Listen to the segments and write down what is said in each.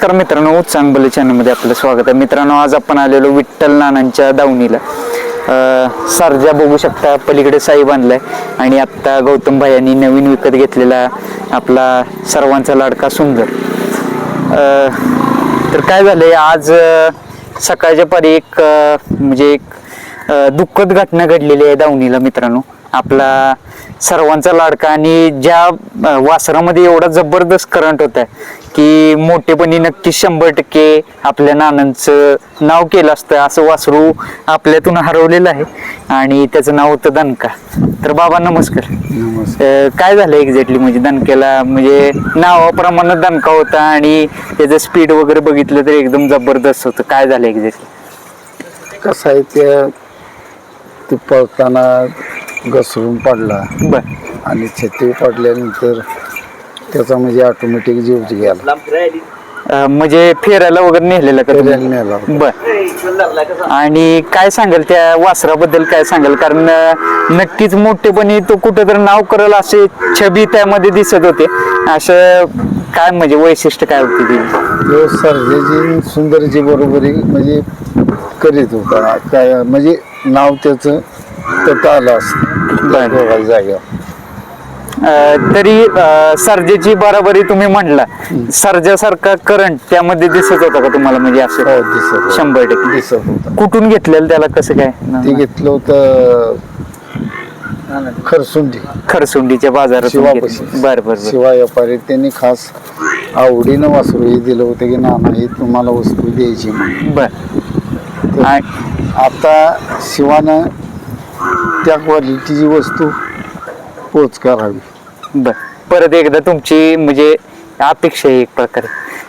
नमस्कार मित्रांनो चांगलं चॅनलमध्ये आपलं स्वागत आहे. मित्रांनो आज आपण आलेलो विठ्ठल नानांच्या दावणीला. सारजा बघू शकता पलीकडे साई बांधलाय. आणि आत्ता गौतम भायांनी नवीन विकत घेतलेला आपला सर्वांचा लाडका सुंदर. तर काय झालंय आज सकाळच्या पारी एक म्हणजे एक दुःखद घटना घडलेली आहे दावणीला मित्रांनो. आपला सर्वांचा लाडका आणि ज्या वासरामध्ये एवढा जबरदस्त करंट होता की मोठेपणी नक्की शंभर टक्के आपल्या नानांचं नाव केलं असतं असं वासरू आपल्यातून हरवलेलं आहे. आणि त्याचं नाव होतं दणका. तर बाबा नमस्कार. अं, काय झालं एक्झॅक्टली म्हणजे दणक्याला म्हणजे नावाप्रमाणे दणका होता आणि त्याचं स्पीड वगैरे बघितलं तर एकदम जबरदस्त होतं. काय झालं एक्झॅक्टली कसं आहे ते ते पळताना घसरून पडला. बर. आणि छत्री पडल्यानंतर त्याचा म्हणजे ऑटोमॅटिक जीवच गेला. अं, म्हणजे फेरायला वगैरे नेलेलं का तुम्ही? फिरायला नेला होता. बर. आणि काय सांगाल त्या वासराबद्दल काय सांगाल? कारण अं, नक्कीच मोठेपणी तो कुठं तर नाव करल असे छबी त्यामध्ये दिसत होते. असं काय म्हणजे वैशिष्ट्य काय होती ती? तो सर्जेची सुंदरची बरोबरी म्हणजे करीत होता. काय म्हणजे नाव त्याचं त्यात आलं असतं. बरं. जागेवर. तरी सर्जेची बराबरी तुम्ही म्हणला सर्जासारखा करंट त्यामध्ये दिसत होता का तुम्हाला? म्हणजे हो असं दिसत होतं. शंभर टक्के. दिसत होता. कुठून घेतलेलं त्याला कसं ते काय घेतलं होतं खरसुंडी. खरसुंडीच्या बाजारात शिवापाशी बर बर बर. शिवा व्यापारी त्यांनी खास आवडीनं वासरू हे दिलं होतं की नाना ही तुम्हाला वस्तू द्यायची म्हणून. बर. तर आता शिवानं त्या क्वालिटीची वस्तू पोच करावी बर. परत एकदा तुमची म्हणजे अपेक्षा आहे एक प्रकारे.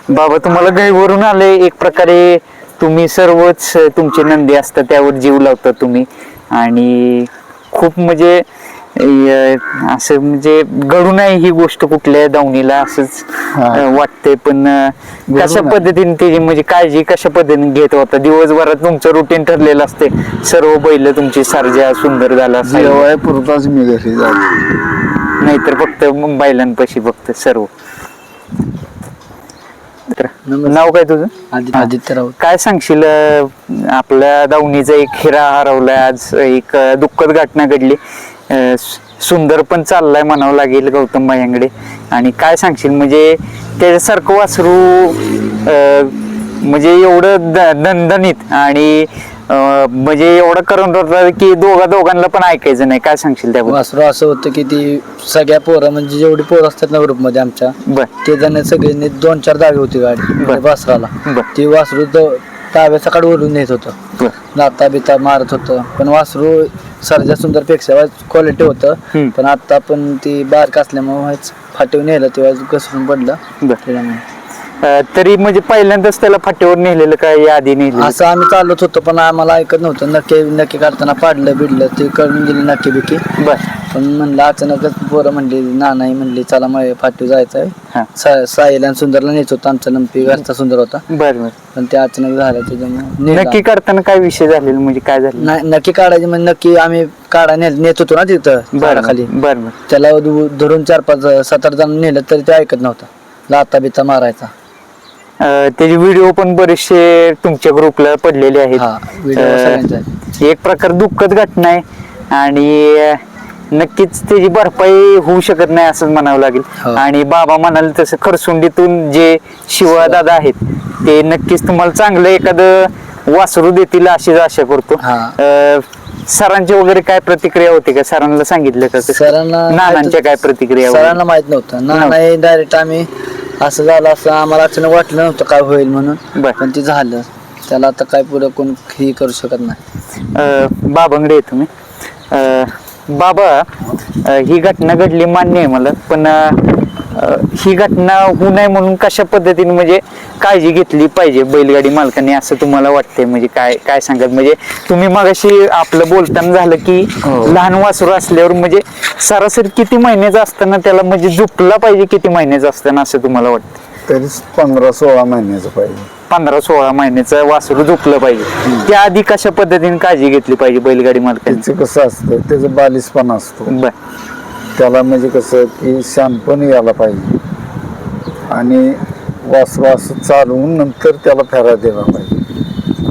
बाबा तुम्हाला गैवरून आले एक प्रकारे. तुम्ही सर्वच तुमचे नंदी असतात त्यावर जीव लावता तुम्ही. आणि खूप म्हणजे असं म्हणजे घडू नये ही गोष्ट कुठल्या दावणीला असंच. अं, वाटतंय. पण कशा. पद्धतीने त्याची म्हणजे काळजी कशा पद्धतीने घेत? होता दिवसभरात तुमचं रुटीन ठरलेलं असते सर्व बैल तुमची सर्जा सुंदर झाला पुरताच मी घरी जातो. नाहीतर फक्त बैलांपाशी फक्त सर्व. तर नाव काय तुझं? आदित्य राऊत. काय सांगशील आपल्या दावणीचा एक हिरा हरवलाय आज एक दुःखद घटना घडली. सुंदर पण चाललाय म्हणावं लागेल गौतम भायांकडे आणि काय सांगशील म्हणजे त्याच्यासारखं वासरू म्हणजे एवढं द- दणदणीत आणि म्हणजे एवढं करून होतं की दोघा दोघांना पण ऐकायचं नाही. काय सांगशील त्याबद्दल? वासरू असं होतं की ती सगळ्या पोरं म्हणजे जेवढी पोरं असतात ना ग्रुपमध्ये आमच्या बर. ते जण सगळ्यांनी दोन चार दावे होती गाडी बर. वासराला. बर. ती वासरू द- डाव्या सकाळ ओढून नेत होतं. बर. लाता बिता मारत होतं. पण वासरू सर्जा सुंदरपेक्षा क्वालिटी हम्म. होतं पण आता पण ती बारक असल्यामुळे फाटीवर नेलं तेव्हा घसरून पडलं. बर. त्याच्यामुळे. अं, तरी म्हणजे पहिल्यांदाच त्याला फाटीवर नेलेलं काय या आधी नेलेलं? असं आम्ही चालत होतो पण आम्हाला ऐकत नव्हतं. नक्की नक्की काढताना पाडलं बिडलं ते करून गेली नक्की बिकी बर. पण म्हणलं अचानकच पोरं म्हणली नानाही म्हणली चला मग फाटी जायचं हा. आहे सा- साहिल आणि सुंदरला नेत होता आमचा नंपी घरचा सुंदर होता. बर बर. पण ते अचानक झालं त्याच्यामुळे नेला. नक्की करताना काय विषय झालेला म्हणजे काय झालं? नाही नक्की काढायचे म्हणजे नक्की आम्ही काढा नेत नेत होतो ना तिथं बर खाली बर बर. त्याला धु- धरून चार पाच सात आठ जण नेलं तरी ते ऐकत नव्हता. लाता बिता मारायचा. त्याचे व्हिडिओ पण बरेचसे तुमच्या ग्रुपला पडलेले आहेत हा सगळ्यांचा. एक प्रकार दुःखद घटना आहे आणि नक्कीच त्याची भरपाई होऊ शकत नाही असं म्हणावं लागेल हो. आणि बाबा म्हणाल तसं खरसुंडीतून जे शिवा दादा आहेत ते नक्कीच तुम्हाला चांगलं एखादं वासरू देतील अशीच आशा करतो हा. अं, सरांची वगैरे काय प्रतिक्रिया होती का? सरांना सांगितलं का? कसं? सरांना नानांच्या काय प्रतिक्रिया वगैरे? सरांना माहीत नव्हतं. नाना डायरेक्ट आम्ही असं झालं असं आम्हाला अचानक वाटलं नव्हतं काय होईल म्हणून. बर. पण ते झालं. त्याला आता काय पुढे कोण ही करू शकत नाही. अं, बाबांकडे येतो मी अं, बाबा अं, ही घटना घडली मान्य आहे मला पण अं, ही घटना होऊ नये म्हणून कशा पद्धतीने म्हणजे काळजी घेतली पाहिजे बैलगाडी मालकांनी असं तुम्हाला वाटतंय? म्हणजे काय काय सांगत म्हणजे तुम्ही मगाशी आपलं बोलताना झालं की हो. लहान वासरू असल्यावर म्हणजे सरासरी किती महिन्याचं असताना त्याला म्हणजे झुपला पाहिजे किती महिन्याचं असताना असं तुम्हाला वाटतं तरी पंधरा सोळा महिन्याचं पाहिजे. पंधरा सोळा महिन्याचं वासरू झोपलं पाहिजे. त्याआधी कशा पद्धतीने काळजी घेतली पाहिजे बैलगाडी मालकांनी? त्याचं कसं असतं? त्याचं बालिशपणा असतो. बर. त्याला म्हणजे कसं की शानपण यायला पाहिजे. आणि वासरू असं चालवून नंतर त्याला फेरा दिला पाहिजे.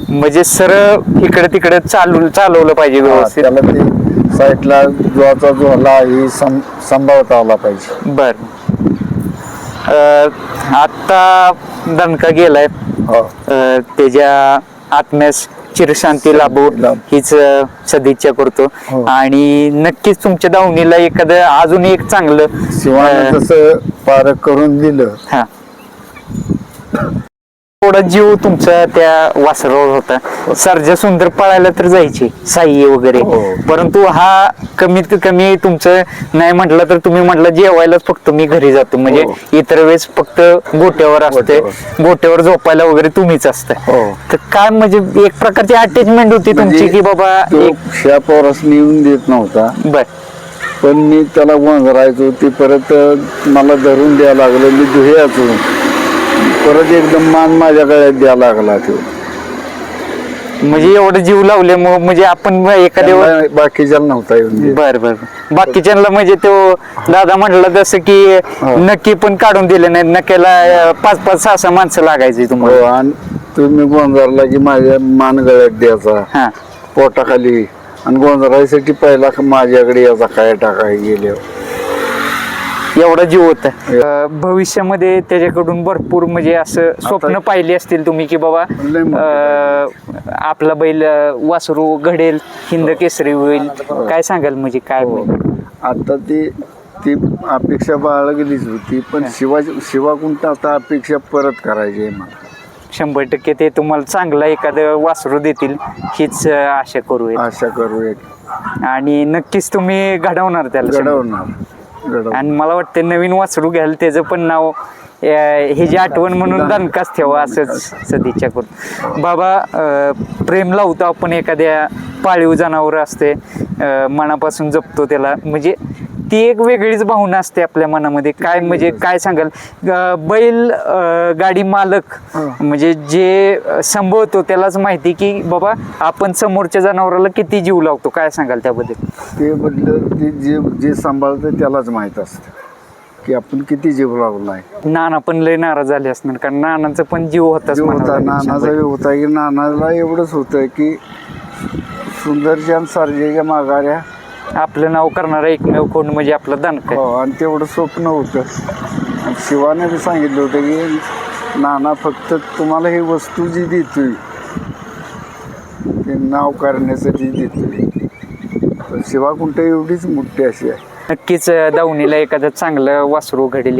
म्हणजे सरळ इकडे तिकडे चालू चालवलं पाहिजे हा, व्यवस्थित? त्याला ते साईडला जोचा झोला ही सं- सांभाळता आला पाहिजे. बर. आता दणका गेलाय. हा. अ, त्याच्या आत्म्यास चिरशांती लाभो. हीच सदिच्छा करतो हो. आणि नक्कीच तुमच्या दावणीला एखादं अजून एक चांगलं पारक करून दिलं हा थोडा जीव तुमचा त्या वासरावर होता. सर्जा सुंदर पळायला तर जायचे साह्य वगैरे. हो. परंतु हा कमीत कमी तुमचं नाही म्हटलं तर तुम्ही म्हटलं जेवायलाच फक्त मी घरी जातो. म्हणजे हो. इतर वेळेस फक्त गोट्यावर असते. गोट्यावर. झोपायला वगैरे तुम्हीच असता. हो. तर काय म्हणजे एक प्रकारची अटॅचमेंट होती तुमची म्हणजे की बाबा एक येऊन देत नव्हता. बर. पण मी त्याला वंजरायचो ते परत मला धरून द्यायला लागलं मी धुयाचो. परत एकदम मान माझ्या गळ्यात द्यायला लागला तो. म्हणजे एवढं जीव लावल्यामुळे म्हणजे आपण एखाद्या त्याला बाकीच्याला नव्हता येऊन देत. बर बर बाकीच्यांना म्हणजे तो दादा म्हटलं जसं की हो. नक्की पण काढून दिले नाही नक्याला अं, पाच पाच सहा सहा माणसं लागायची हो तुम्हाला आणि तुम्ही गोंजारला की माझ्या मान गळ्यात द्यायचा. हा. पोटाखाली. आणि गोंजरायसाठी पहिला माझ्याकडे याचा काय टाकाय गेले एवढा जीव होता. भविष्यामध्ये त्याच्याकडून भरपूर म्हणजे असं स्वप्न पाहिली असतील तुम्ही की बाबा आपला बैल वासरू घडेल हिंद केसरी होईल. काय सांगाल म्हणजे काय? म्हणजे? आता ती ती अपेक्षा बाळगलीच होती पण शिवा तर आता अपेक्षा परत करायची आहे मला. शंभर टक्के ते तुम्हाला चांगला एखादं वासरू देतील हीच आशा करू आशा करू एक आणि नक्कीच तुम्ही घडवणार त्याला. घडवणार. घडव आणि मला वाटतं नवीन वासरू घ्याल त्याचं पण नाव हे जी आठवण म्हणून दणकाच ठेवा असंच सदिच्छा करून बाबा प्रेम लावतो आपण एखाद्या पाळीव जनावर असते मनापासून जपतो त्याला. म्हणजे ती एक वेगळीच भावना असते आपल्या मनामध्ये. काय म्हणजे काय सांगाल? बैल गाडी मालक म्हणजे जे अं, सांभाळतो त्यालाच माहिती की बाबा आपण समोरच्या जनावराला किती जीव लावतो? काय सांगाल त्याबद्दल? ते बदल ते जे जे सांभाळतं त्यालाच माहीत असतं. की आपण किती जीव लावलाय. नाना पण लय नाराज झाले असणार कारण नानांचा पण जीव होताच जीव म्हणावं होता लागेल नानाचा शंभर. होता. की नानाला एवढंच होतं की सुंदरच्या आणि सारजेच्या माघाऱ्या आपलं नाव करणारा एकमेव कोण म्हणजे आपलं दणक हो आणि तेवढं स्वप्न होतं. आणि शिवाने बी सांगितलं होतं की नाना फक्त तुम्हाला ही वस्तू जी देतोय ते नाव करण्यासाठी देतोय. शिवा कुंठ एवढीच मोठी अशी आहे. नक्कीच दावणीला एखादं चांगलं वासरू घडेल